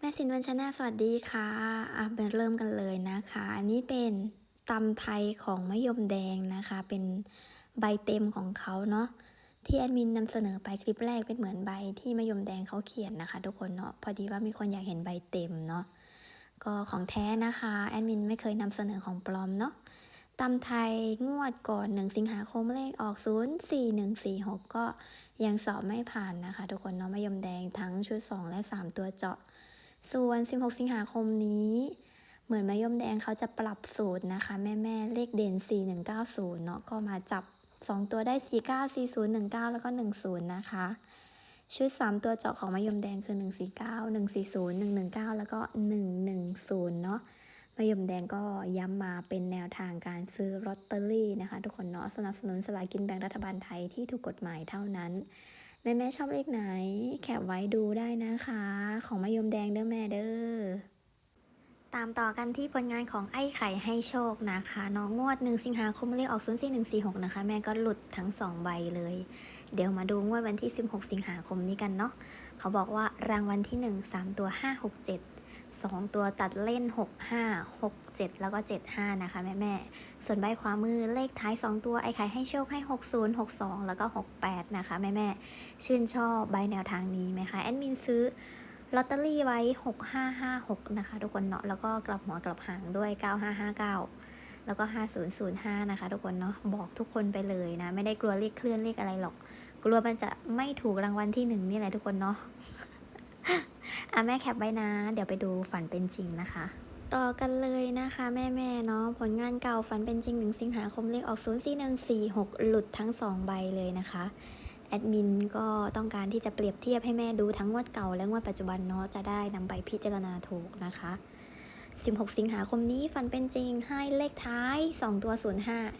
แม่สินวันชนะสวัสดีค่ะอะไปเริ่มกันเลยนะคะ อันนี้เป็นตำไทยของมะยมแดงนะคะ เป็นใบเต็มของเขาเนาะที่แอดมินนำเสนอไปคลิปแรกเป็นเหมือนใบที่มะยมแดงเขาเขียนนะคะ ทุกคนเนาะพอดีว่ามีคนอยากเห็นใบเต็มเนาะก็ของแท้นะคะแอดมินไม่เคยนำเสนอของปลอมเนาะตำไทยงวดก่อน1สิงหาคมเลขออก 0 4 1 4 6 ก็ยังสอบไม่ผ่านนะคะ ทุกคนเนาะมะยมแดงทั้งชุด 2 และ 3 ตัวเจาะ ส่วน 16 สิงหาคมนี้เหมือนมะยมแดงเขาจะปรับสูตรนะคะ แม่แม่ๆเลขเด่น 4190 เนาะก็มาจับ 2 ตัวได้ 49 40 19 แล้วก็ 10 นะคะ ชุด 3 ตัวเจาะของมะยมแดงคือ 149 140 119 แล้วก็ 110 เนาะมะยมแดงก็ย้ำมาเป็นแนวทางการซื้อลอตเตอรี่นะคะ ทุกคนเนาะสนับสนุนสลากินแบ่งรัฐบาลไทยที่ถูกกฎหมายเท่านั้น แม่แม่ๆชอบเลขไหน แคปไว้ดูได้นะคะ ของมายมแดงเด้อแม่เด้อตามต่อกันที่ผลงานของไอ้ไข่ให้โชคนะคะน้องงวด1สิงหาคมเลขออก 0 4 1 4 6 นะคะ แม่ก็หลุดทั้ง 2 ใบเลย เดี๋ยวมาดูงวดวันที่ 16 สิงหาคมนี้กันเนาะเขาบอกว่ารางวัลที่ 1 3 ตัว 5 6 7 2 ตัวตัดเล่น 6 5 6 7 แล้วก็ 7 5 นะคะแม่แม่ส่วนใบขวามือเลขท้าย 2 ตัวไอ้ไข่ให้โชคให้ 60 62 แล้วก็ 68 นะคะแม่แม่ชื่นชอบใบแนวทางนี้ไหมคะแอดมินซื้อลอตเตอรี่ไว้ 6556 นะคะ ทุกคนเนาะแล้วก็กลับหัวกลับหางด้วย 9559 แล้วก็ 5005 นะคะ ทุกคนเนาะบอกทุกคนไปเลยนะ ไม่ได้กลัวเลขเคลื่อนเลขอะไรหรอก กลัวมันจะไม่ถูกรางวัลที่หนึ่งนี่แหละทุกคนเนาะ อะแม่แคปไว้นะ เดี๋ยวไปดูฝันเป็นจริงนะคะ ต่อกันเลยนะคะ แม่แม่เนาะผลงานเก่าฝันเป็นจริงหนึ่งสิงหาคมเลขออก 04146 หลุดทั้ง 2 ใบเลยนะคะแอดมินก็ต้องการที่จะเปรียบเทียบให้แม่ดูทั้งงวดเก่าและงวดปัจจุบันเนาะจะได้นำไปพิจารณาถูกนะคะ 16 สิงหาคมนี้ฟันเป็นจริงให้เลขท้าย 2 ตัว 05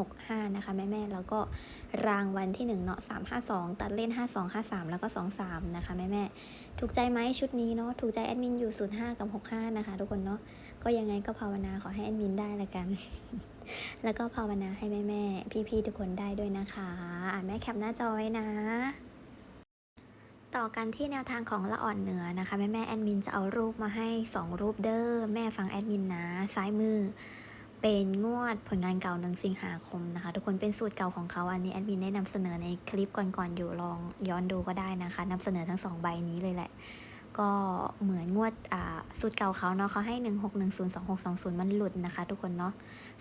0665 นะคะ แม่ๆแล้วก็รางวัลที่ 1 เนาะ 352 ตัดเล่น 52 53 แล้วก็ 23 นะคะ แม่ๆถูกใจไหมชุดนี้เนาะถูกใจแอดมินอยู่ 05 กับ 65 นะคะ ทุกคนเนาะก็ยังไงก็ภาวนาขอให้แอดมินได้ละกัน แล้วก็ภาวนาให้แม่ๆพี่ๆทุกคนได้ด้วยนะคะอ่านแม่แคปหน้าจอไว้นะ ต่อกันที่แนวทางของละอ่อนเหนือนะคะ แม่แม่แอดมินจะเอารูปมาให้ 2 รูปเด้อแม่ฟังแอดมินนะซ้ายมือ เป็นงวดผลงานเก่าหนึ่งสิงหาคมนะคะ ทุกคนเป็นสูตรเก่าของเขาอันนี้แอดมินได้นำเสนอในคลิปก่อนๆอยู่ลองย้อนดูก็ได้นะคะนำเสนอทั้งสองใบนี้เลยแหละ ก็เหมือนงวดอ่าสูตรเก่าเขาเนาะเขาให้ 1 6 1 0 2 6 2 0 มันหลุดนะคะ ทุกคนเนาะ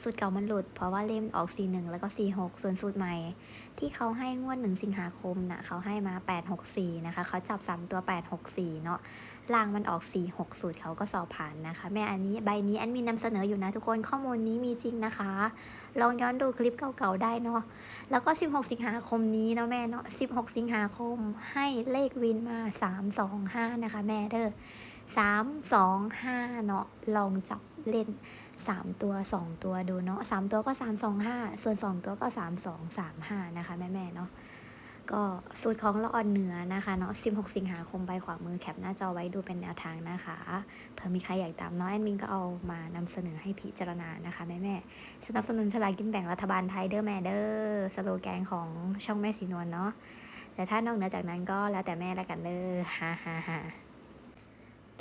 สูตรเก่ามันหลุด เพราะว่าเล่มออก 41 แล้วก็ 46 ส่วนสูตรใหม่ ที่เขาให้งวด 1 สิงหาคมนะเขาให้มา 864 นะคะเขาจับ 3 ตัว 864 เนาะ ล่างมันออก 46สูตรเขาก็สอบผ่านนะคะ แม่อันนี้ใบนี้แอนมีนำเสนออยู่นะทุกคนข้อมูลนี้มีจริงนะคะ ลองย้อนดูคลิปเก่าๆได้เนาะแล้วก็ 16 สิงหาคมนี้เนาะแม่เนาะ 16 สิงหาคมให้เลขวินมา 325 นะคะ แม่เด้อ3 2 5 เนาะลองจับเล่น 3 ตัว 2 ตัวดูเนาะ3 ตัวก็ 3 2 5 ส่วน 2 ตัวก็ 3 2 3 5 นะคะ แม่ๆเนาะ ก็สูตรของละอ่อนเหนือนะคะเนาะ 16 สิงหาคมใบขวามือแคปหน้าจอไว้ดูเป็นแนวทางนะคะ เผื่อมีใครอยากตามน้อยแอดมินก็เอามานำเสนอให้พิจารณานะคะแม่ๆสนับสนุนสลากกินแบ่งรัฐบาลไทยเด้อแม่เด้อสโลแกนของช่องแม่สีนวลเนาะ แต่ถ้านอกเหนือจากนั้นก็แล้วแต่แม่ละกันเด้อฮ่าฮ่าฮ่า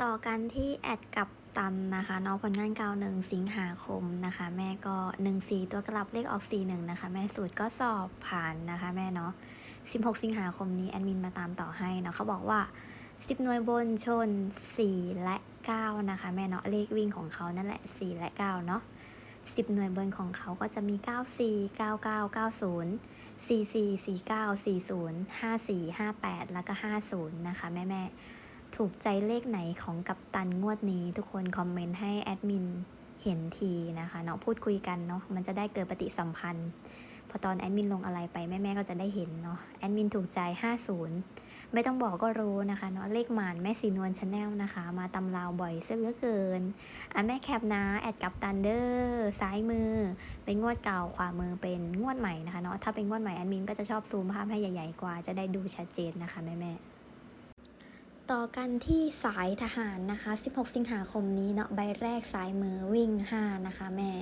ต่อกันที่แอดกับตันนะคะเนาะผลงานเก่าหนึ่งสิงหาคมนะคะ แม่ก็1 4ตัวกลับเลขออก4 1นะคะ แม่สูตรก็สอบผ่านนะคะ แม่เนาะ 16 สิงหาคมนี้แอดมินมาตามต่อให้เนาะเขาบอกว่า 10 หน่วยบนชน 4 และ 9 นะคะ แม่เนาะเลขวิ่งของเขานั่นแหละ 4 และ 9 เนาะ10 หน่วยบนของเขาก็จะมี 94 99 90 44 49 40 54 58 แล้วก็ 50 นะคะ แม่แม่ถูกใจเลขไหนของกัปตันงวดนี้ ทุกคนคอมเมนต์ให้แอดมินเห็นทีนะคะเนาะพูดคุยกันเนาะมันจะได้เกิดปฏิสัมพันธ์ พอตอนแอดมินลงอะไรไปแม่ๆก็จะได้เห็นเนาะแอดมินถูกใจ 50 ไม่ต้องบอกก็รู้นะคะเนาะเลขหมานแม่สีนวลชาแนลนะคะ มาตำราวบ่อยเสียเหลือเกินอะแม่แคปนะ แอดกับตันเดอร์ซ้ายมือ เป็นงวดเก่าขวามือเป็นงวดใหม่นะคะเนาะถ้าเป็นงวดใหม่แอดมินก็จะชอบซูมภาพให้ใหญ่ๆกว่าจะได้ดูชัดเจนนะคะแม่ๆต่อกันที่สายทหารนะคะ 16 สิงหาคมนี้เนาะใบแรกสายมือวิ่ง 5 นะคะแม่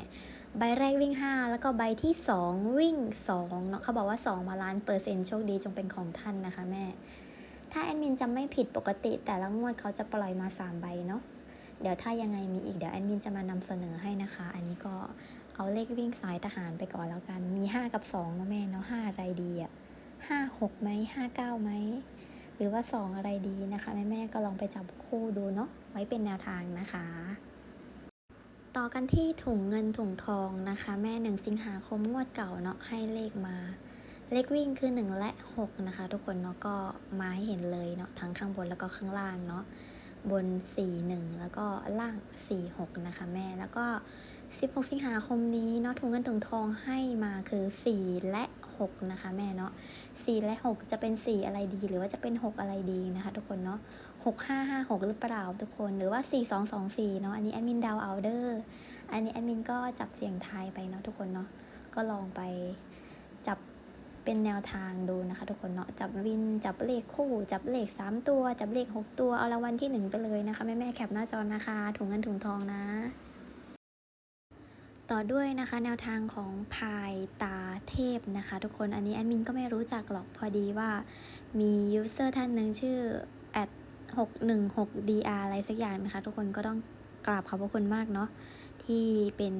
ใบแรกวิ่ง 5 แล้วก็ใบที่ 2 วิ่ง2เนาะเขาบอกว่า 2 มาล้านเปอร์เซ็นต์โชคดีจงเป็นของท่านนะคะแม่ ถ้าแอดมินจำไม่ผิดปกติ แต่ละงวดเขาจะปล่อยมา 3 ใบเนาะเดี๋ยวถ้ายังไงมีอีกเดี๋ยวแอดมินจะมานำเสนอให้นะคะ อันนี้ก็เอาเลขวิ่งสายทหารไปก่อนแล้วกันมี 5 กับ2เนาะแม่เนาะ5อะไรดีอะห้าหกไหมห้าเก้าไหมหรือว่า 2 อะไรดีนะคะ แม่แม่ก็ลองไปจับคู่ดูเนาะไว้เป็นแนวทางนะคะ ต่อกันที่ถุงเงินถุงทองนะคะ แม่หนึ่งสิงหาคมงวดเก่าเนาะให้เลขมา เลขวิ่งคือ 1 และ 6 นะคะ ทุกคนเนาะก็มาให้เห็นเลยเนาะทั้งข้างบนแล้วก็ข้างล่างเนาะบน 4 1 แล้วก็ล่าง 4 6 นะคะแม่แล้วก็ 16 สิงหาคมนี้เนาะถุงเงินถุงทองให้มาคือ 4 และ 6 นะคะแม่เนาะ4และ 6 จะเป็น 4 อะไรดี หรือว่าจะเป็น 6 อะไรดีนะคะ ทุกคนเนาะ 6 5 5 6 หรือเปล่าทุกคน หรือว่า 4 2 2 4 เนาะ อันนี้แอดมินดาวเอาเดอร์ อันนี้แอดมินก็จับเสียงทายไปเนาะทุกคนเนาะ ก็ลองไปจับเป็นแนวทางดูนะคะ ทุกคนเนาะ จับวิน จับเลขคู่ จับเลข 3 ตัว จับเลข 6 ตัว เอารางวัลที่ 1 ไปเลยนะคะ แม่แม่แคปหน้าจอนะคะ ถุงเงินถุงทองนะ ต่อด้วยนะคะแนวทางของพายตาเทพนะคะ ทุกคน อันนี้แอดมินก็ไม่รู้จักหรอกพอดีว่ามียูเซอร์ท่านหนึ่งชื่อ at 616 dr อะไรสักอย่างนะคะ ทุกคนก็ต้องกราบขอบพระคุณมากเนาะที่เป็น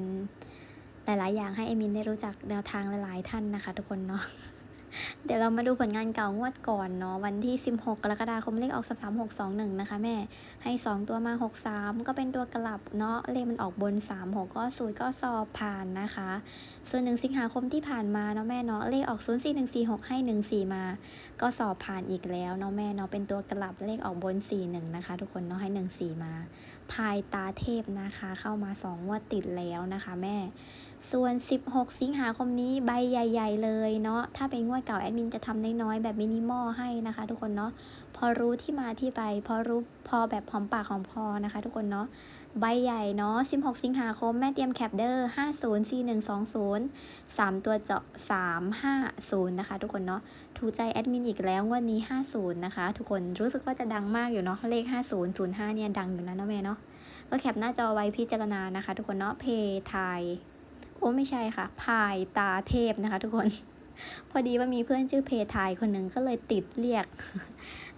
หลาย ๆ อย่างให้เอมินได้รู้จักแนวทางหลาย ๆ ท่านนะคะ ทุกคนเนาะ เดี๋ยวเรามาดูผลงานเก่างวดก่อนเนาะวันที่ 16 กรกฎาคมเลขออก 33621 นะคะแม่ ให้ 2 ตัวมา 63 ก็เป็นตัวกลับเนาะเลขมันออกบน 36 ก็สูตรก็สอบผ่านนะคะ ส่วน1สิงหาคมที่ผ่านมาเนาะแม่เนาะเลขออก 04146 ให้ 14 มา ก็สอบผ่านอีกแล้วเนาะแม่เนาะเป็นตัวกลับเลขออกบน 41 นะคะ ทุกคนเนาะให้ 14 มา พายตาเทพนะคะ เข้ามา2งวดติดแล้วนะคะแม่ ส่วน 16 สิงหาคมนี้ใบใหญ่ ๆ เลยเนาะถ้าเป็นงวดเก่าแอดมินจะทำน้อยๆแบบมินิมอลให้นะคะ ทุกคนเนาะ พอรู้ที่มาที่ไป พอรู้พอแบบหอมปากหอมคอนะคะ ทุกคนเนาะใบใหญ่เนาะ 16 สิงหาคม แม่เตรียมแคปเดอร์504120 3 ตัวเจาะ 350 นะคะ ทุกคนเนาะถูกใจแอดมินอีกแล้วงวดนี้ 50 นะคะ ทุกคนรู้สึกว่าจะดังมากอยู่เนาะเลข 5005 เนี่ยดังอยู่นะเนาะแม่เนาะก็แคปหน้าจอไว้พิจารณานะคะ ทุกคนเนาะเพทายโอ้ไม่ใช่ค่ะพายตาเทพนะคะ ทุกคน พอดีว่ามีเพื่อนชื่อเพทายคนหนึ่งก็เลยติดเรียก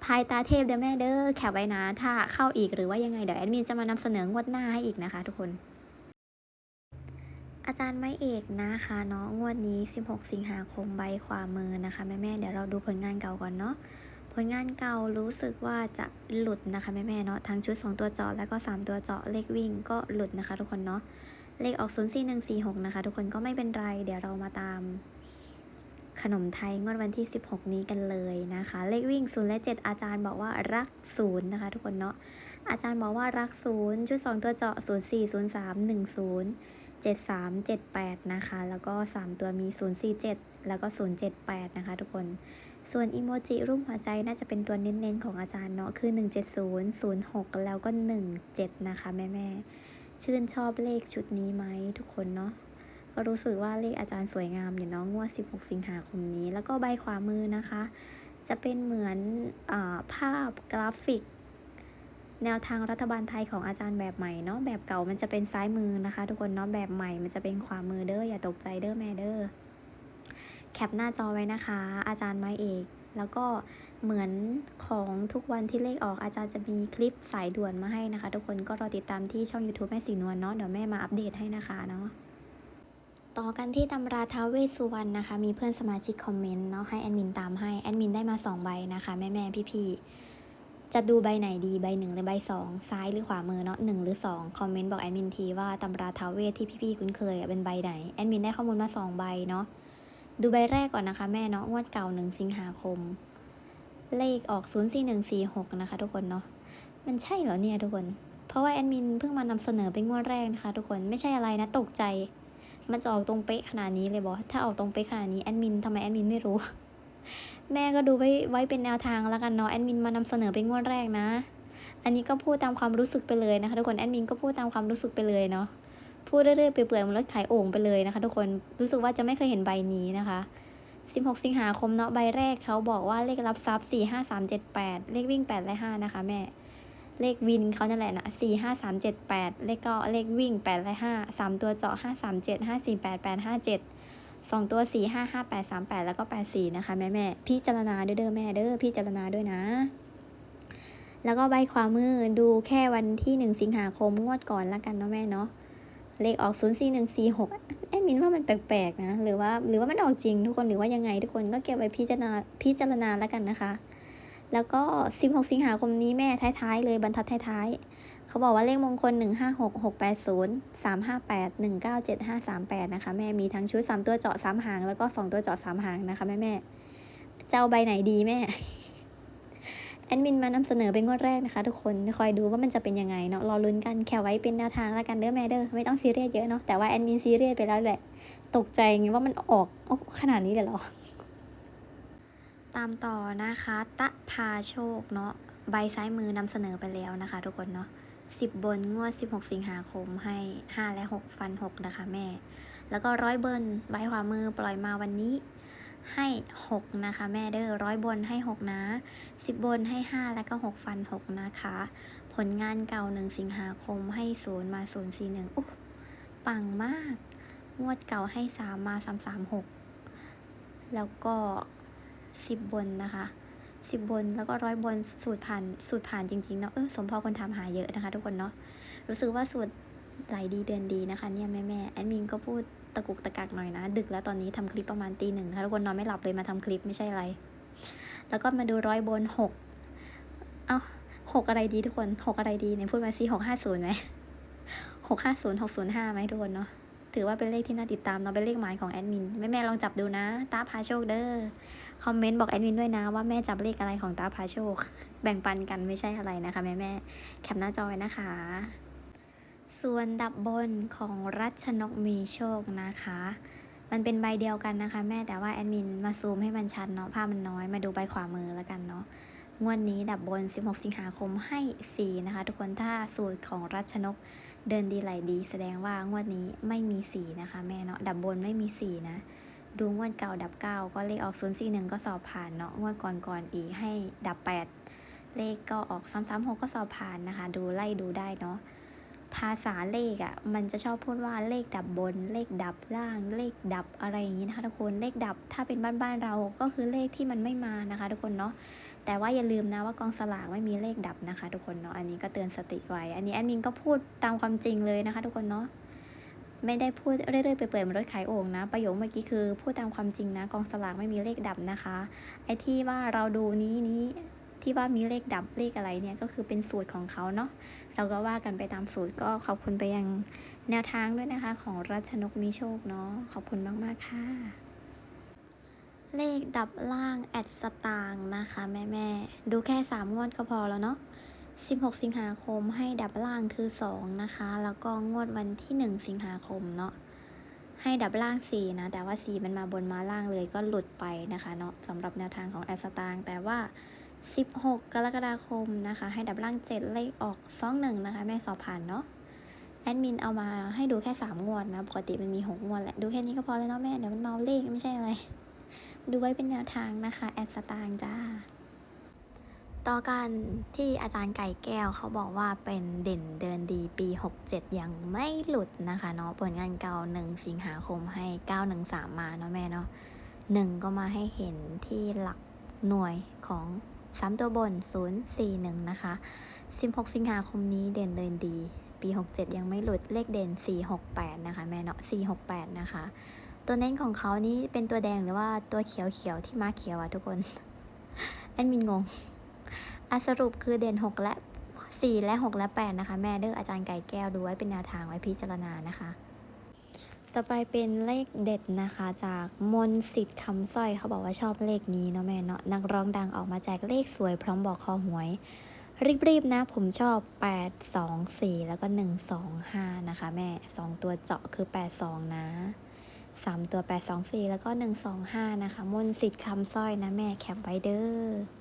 พายตาเทพเด้อแม่เด้อแคปไว้นะ ถ้าเข้าอีกหรือว่ายังไงเดี๋ยวแอดมินจะมานำเสนองวดหน้าให้อีกนะคะ ทุกคน อาจารย์ไม่เอกนะคะเนาะงวดนี้ 16 สิงหาคมใบขวามือนะคะแม่แม่เดี๋ยวเราดูผลงานเก่าก่อนเนาะผลงานเก่ารู้สึกว่าจะหลุดนะคะแม่แม่เนาะทั้งชุด 2 ตัวเจาะแล้วก็ 3 ตัวเจาะเลขวิ่งก็หลุดนะคะ ทุกคนเนาะเลขออก 04146 นะคะ ทุกคนก็ไม่เป็นไร เดี๋ยวเรามาตาม ขนมไทยงวดวันที่ 16 นี้กันเลยนะคะ เลขวิ่ง 0 และ 7 อาจารย์บอกว่ารัก 0 นะคะ ทุกคนเนาะอาจารย์บอกว่ารัก 0 ชุด 2 ตัวเจาะ 04 03 10 73 78 นะคะ แล้วก็ 3 ตัวมี 047 แล้วก็ 078 นะคะ ทุกคน ส่วนอีโมจิรูปหัวใจน่าจะเป็นตัวเน้นๆของอาจารย์เนาะคือ 170 06 แล้วก็ 17 นะคะ แม่ๆชื่นชอบเลขชุดนี้ไหมทุกคนเนาะ ก็รู้สึกว่าเลขอาจารย์สวยงามอยู่เนาะงวด 16 สิงหาคมนี้ แล้วก็ใบขวามือนะคะ จะเป็นเหมือนอภาพกราฟิก แนวทางรัฐบาลไทยของอาจารย์แบบใหม่เนาะแบบเก่ามันจะเป็นซ้ายมือนะคะ ทุกคนเนาะแบบใหม่มันจะเป็นขวามือเด้ออย่าตกใจเด้อแม่เด้อแคปหน้าจอไว้นะคะ อาจารย์ไม้เอกแล้วก็เหมือนของทุกวันที่เลขออกอาจารย์จะมีคลิปสายด่วนมาให้นะคะ ทุกคนก็รอติดตามที่ช่อง YouTube แม่สีนวลเนาะเดี๋ยวแม่มาอัปเดตให้นะคะเนาะ ต่อกันที่ตำราท้าวเวสสุวรรณนะคะ มีเพื่อนสมาชิกคอมเมนต์เนาะให้แอดมินตามให้ แอดมินได้มา 2 ใบนะคะ แม่แม่พี่พี่จะดูใบไหนดีใบหนึ่งหรือใบสองซ้ายหรือขวามือเนาะหนึ่งหรือ2คอมเมนต์บอกแอดมินทีว่าตำราท้าวเวสที่พี่ๆคุ้นเคยเป็นใบไหนแอดมินได้ข้อมูลมาสองใบเนาะดูใบแรกก่อนนะคะ แม่เนาะงวดเก่าหนึ่งสิงหาคม เลขออก 0 4 1 4 6 นะคะ ทุกคนเนาะมันใช่เหรอเนี่ยทุกคน เพราะว่าแอดมินเพิ่งมานำเสนอเป็นงวดแรกนะคะ ทุกคนไม่ใช่อะไรนะตกใจ มันจะออกตรงเป๊ะขนาดนี้เลยบอถ้าออกตรงเป๊ะขนาดนี้แอดมินทำไมแอดมินไม่รู้ แม่ก็ดูไว้ไว้เป็นแนวทางแล้วกันเนาะแอดมินมานำเสนอเป็นงวดแรกนะ อันนี้ก็พูดตามความรู้สึกไปเลยนะคะ ทุกคนแอดมินก็พูดตามความรู้สึกไปเลยเนาะพูดเรื่อยๆเปื่อยๆมันรถขายโอ่งไปเลยนะคะ ทุกคนรู้สึกว่าจะไม่เคยเห็นใบนี้นะคะ 16 สิงหาคมเนาะใบแรกเขาบอกว่าเลขรับทรัพย์4 5 3 7 8 เลขวิ่ง 8 และ 5 นะคะแม่ เลขวินเขานั่นแหละนะ4 5 3 7 8เจ็ดแปดเลขก็เลขวิ่ง8และ5 3ตัวเจาะ5 3 7 5 4 8 8 5 7 2ตัว4 5 5 8 3 8แปดสามแปดแล้วก็8 4นะคะแม่แม่พี่จารณาด้วยเด้อแม่เด้อพี่จารณาด้วยนะ แล้วก็ใบขวามือดูแค่วันที่หนึ่งสิงหาคมงวดก่อนละกันเนาะแม่เนาะเลขออก 0 4 1 4 6แอดมินว่ามันแปลกๆนะ หรือว่าหรือว่ามันออกจริงทุกคนหรือว่ายังไงทุกคนก็เก็บไว้พิจารณาพิจารณาแล้วกันนะคะ แล้วก็ 16 สิงหาคมนี้แม่ท้ายๆ เลยบรรทัดท้ายๆ เขาบอกว่าเลขมงคล 156 680 358 197538 นะคะ แม่มีทั้งชุด 3 ตัวเจาะ 3 หาง แล้วก็ 2 ตัวเจาะ 3 หางนะคะ แม่แม่จะเอาใบไหนดีแม่ แอดมินมานำเสนอเป็นงวดแรกนะคะ ทุกคนคอยดูว่ามันจะเป็นยังไงเนาะรอลุ้นกันแค่ไว้เป็นแนวทางแล้วกันเด้อแม่เด้อไม่ต้องซีเรียสเยอะเนาะแต่ว่าแอดมินซีเรียสไปแล้วแหละ ตกใจไงว่ามันออกโอ้ขนาดนี้เลยเหรอ ตามต่อนะคะ ตะพาโชคเนาะใบซ้ายมือนำเสนอไปแล้วนะคะ ทุกคนเนาะสิบบนงวด 16 สิงหาคมให้ 5 และ 6 ฟัน 6 นะคะแม่ แล้วก็ร้อยบนใบขวามือปล่อยมาวันนี้ให้ 6 นะคะ แม่เด้อร้อยบนให้ 6 นะ 10 บนให้ 5 แล้วก็ 6 ฟัน 6 นะคะ ผลงานเก่า 1 สิงหาคมให้ 0 มา 0 4 1 อุ๊ปังมาก งวดเก่าให้ 3 มา 3 3 6 แล้วก็ 10 บนนะคะ 10 บนแล้วก็ร้อยบนสูตรผ่านสูตรผ่านจริงๆเนาะเออสมพอคนทำหาเยอะนะคะ ทุกคนเนาะรู้สึกว่าสูตรไหลดีเดินดีนะคะเนี่ยแม่แม่แอดมินก็พูดตะกุกตะกักหน่อยนะ ดึกแล้วตอนนี้ทำคลิปประมาณตีหนึ่งนะคะทุกคนนอนไม่หลับเลยมาทำคลิปไม่ใช่อะไร แล้วก็มาดูร้อยบนหกเอ้าหกอะไรดีทุกคนหกอะไรดีเนี่ยพูดมาสิหกห้าศูนย์ไหมหกห้าศูนย์หกศูนย์ห้าไหมทุกคนเนาะ ถือว่าเป็นเลขที่น่าติดตามเนาะเป็นเลขหมายของแอดมินแม่แม่ลองจับดูนะตาพาโชคเด้อคอมเมนต์บอกแอดมินด้วยนะว่าแม่จับเลขอะไรของตาพาโชค แบ่งปันกันไม่ใช่อะไรนะคะ แม่แม่แคปหน้าจอยนะคะ ส่วนดับบนของรัชนกมีโชคนะคะมันเป็นใบเดียวกันนะคะ แม่แต่ว่าแอดมินมาซูมให้มันชัดเนาะภาพมันน้อยมาดูใบขวามือแล้วกันเนาะงวดนี้ดับบน 16 สิงหาคมให้ 4 นะคะ ทุกคนถ้าสูตรของรัชนก เดินดีไหลดีแสดงว่างวดนี้ไม่มีสีนะคะแม่เนาะดับบนไม่มีสีนะ ดูงวดเก่าดับ9ก็เลขออก0 4 1ก็สอบผ่านเนาะงวดก่อนก่อนอีกให้ดับ8เลขก็ออก3 3 6ก็สอบผ่านนะคะ ดูไล่ดูได้เนาะ ภาษาเลขอะ่ะมันจะชอบพูดว่าเลขดับบน เลขดับล่าง เลขดับอะไรอย่างนี้นะคะทุกคนเลขดับถ้าเป็นบ้านๆเราก็คือเลขที่มันไม่มานะคะ ทุกคนเนาะแต่ว่าอย่าลืมนะว่ากองสลากไม่มีเลขดับนะคะ ทุกคนเนาะอันนี้ก็เตือนสติไว้ อันนี้แอดมินก็พูดตามความจริงเลยนะคะ ทุกคนเนาะไม่ได้พูดเรื่อยๆไปเปิดมรถขายโอ่งนะ ประโยคเมื่อกี้คือพูดตามความจริงนะ กองสลากไม่มีเลขดับนะคะ ไอ้ที่ว่าเราดูนี้นี้ ที่ว่ามีเลขดับเลขอะไรเนี่ยก็คือเป็นสูตรของเขาเนาะเราก็ว่ากันไปตามสูตรก็ขอบคุณไปยังแนวทางด้วยนะคะ ของรัชนกมีโชคเนาะขอบคุณมากๆค่ะ เลขดับล่างแอดสตางนะคะแม่ๆดูแค่3งวดก็พอแล้วเนาะ16 สิงหาคมให้ดับล่างคือ 2 นะคะ แล้วก็งวดวันที่ 1 สิงหาคมเนาะให้ดับล่าง 4 นะ แต่ว่า 4 มันมาบนมาล่างเลยก็หลุดไปนะคะเนาะสำหรับแนวทางของแอดสตางแต่ว่า 16 กรกฎาคมนะคะ ให้ดับล่าง 7 เลขออก21นะคะ แม่สอบผ่านเนาะแอดมินเอามาให้ดูแค่ 3 งวดนะ ปกติมันมี 6 งวดแหละ ดูแค่นี้ก็พอแล้วเนาะแม่ เดี๋ยวมันเมาเลขไม่ใช่อะไร ดูไว้เป็นแนวทางนะคะ แอดสตางจ้า ต่อกันที่อาจารย์ไก่แก้วเขาบอกว่าเป็นเด่นเดินดีปี 67 ยังไม่หลุดนะคะเนาะผลงานเก่า 1 สิงหาคมให้ 913 มาเนาะแม่เนาะ1ก็มาให้เห็นที่หลักหน่วยของ 3 ตัวบน 041 นะคะ 16 สิงหาคมนี้เด่นเดินดี ปี 67 ยังไม่หลุดเลขเด่น 468 นะคะ แม่เนาะ 468 นะคะ ตัวเน้นของเขานี้เป็นตัวแดงหรือว่าตัวเขียวๆที่มาเขียวอะทุกคนแอดมินงงอสรุปคือเด่น 6 และ 4 และ 6 และ 8 นะคะ แม่เด้ออาจารย์ไก่แก้วดูไว้เป็นแนวทางไว้พิจารณานะคะ ต่อไปเป็นเลขเด็ดนะคะ จากมนสิทธิ์คำสร้อยเขาบอกว่าชอบเลขนี้เนาะแม่เนาะนักร้องดังออกมาแจกเลขสวยพร้อมบอกคอหวย รีบๆนะ ผมชอบ 8 2 4 แล้วก็ 1 2 5 นะคะแม่ 2 ตัวเจาะคือ 8 2 นะ 3 ตัว 8 2 4 แล้วก็ 1 2 5 นะคะ มนสิทธิ์คำสร้อยนะแม่แคปไว้เด้อ